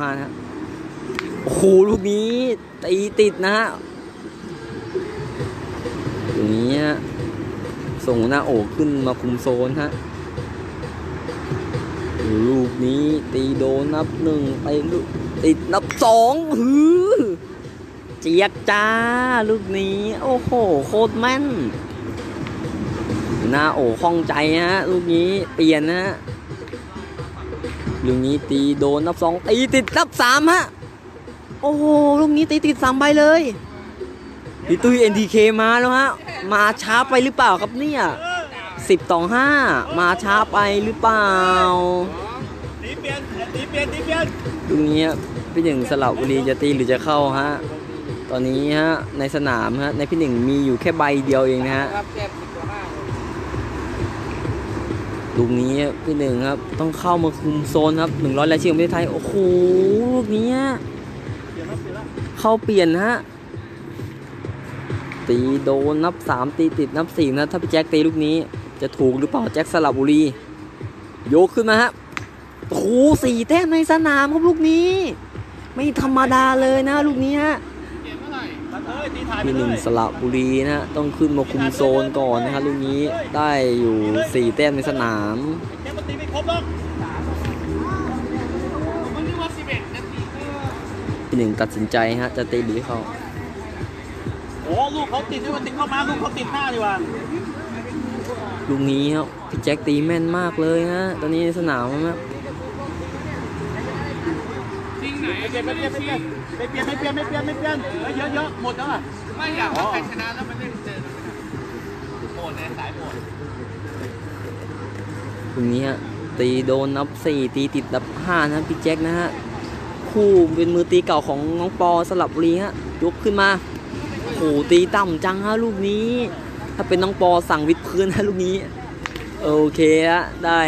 ห้านะโอ้โหลูกนี้ตีติดนะฮะตรงนี้ส่งหน้าโอกขึ้นมาคุมโซนฮะลูกนี้ตีโดนนับหนึ่งไปลูกติดนับสองฮือเจียกจ้าลูกนี้ โอ้โห โคตรแม่นหน้าโอ้คล่องใจฮะ ลูกนี้เปลี่ยนนะฮะ ลูกนี้ตีโดนนับสองตีติดนับสามฮะ โอ้โหลูกนี้ตีติดสามใบเลยพี่ตุ้ย NTK มาแล้วฮะ มาช้าไปหรือเปล่าครับเนี่ยสิบต่อห้ามาช้าไปหรือเปล่าตีเปลี่ยนตีเปลี่ยนตีเปลี่ยนลูกนี้พี่หนึ่งสลับบุรีจะตีหรือจะเข้าฮะ ตอนนี้ฮะในสนามฮะในพี่หนึ่งมีอยู่แค่ใบเดียวเองนะฮะ ลูกนี้พี่หนึ่งครับ ต้องเข้ามาคุมโซนครับหนึ่งร้อยรายชื่อของประเทศไทย โอ้โหลูกนี้เียเปลี่ยนแล้วเข้าเปลี่ยนฮะตีโดนนับสามตีติดนับสี่นะ ถ้าพี่แจ็คตีลูกนี้จะถูกหรือเปล่าแจ็คสลับบุรีโยกขึ้นมาฮะโอ้โหสี่แต้มในสนามครับลูกนี้ ไม่ธรรมดาเลยนะลูกนี้ฮะ ตัดเลยตีถ่ายไปพี่หเลนึ่งยสระบุรีนะฮะต้องขึ้นมาคุมโซนก่อนนะครับลูกนี้ได้อยู่สี่แต้มในสนามแค่มันตีไม่ครบหรอกผมนึกว่าสิบเอ็ดนาทีพี่หนึ่งตัดสินใจฮะจะตีหรือเข้าโอ้ลูกเขาติดด้วยมันติดเข้ามาลูกเขาติดหน้าดีกว่าลูกนี้ครับพี่แจ็คตีแม่นมากเลยฮะตอนนี้ในสนามนะ จริงไหนไม่เปลี่ยนไม่เปลี่ยนไม่เปลี่ยนไม่เปลี่ยนไม่เปลี่ยนไม่เปลี่ยนไม่เปลี่ยนเยอะเยอะๆหมดแล้วอะไม่อยากว่าใครชนะแล้วมันเล่นเจอโหดในสายโหดลูกนี้ฮะตีโดนนับสี่ตีติดนับห้านะพี่แจ็คนะฮะคู่เป็นมือตีเก่าของน้องปอสลับบุรีฮะยกขึ้นมาโอ้โหตีต่ำจังฮะลูกนี้ ถ้าเป็นน้องปอสั่งวิดพื้นฮะลูกนี้ โอเคฮะได้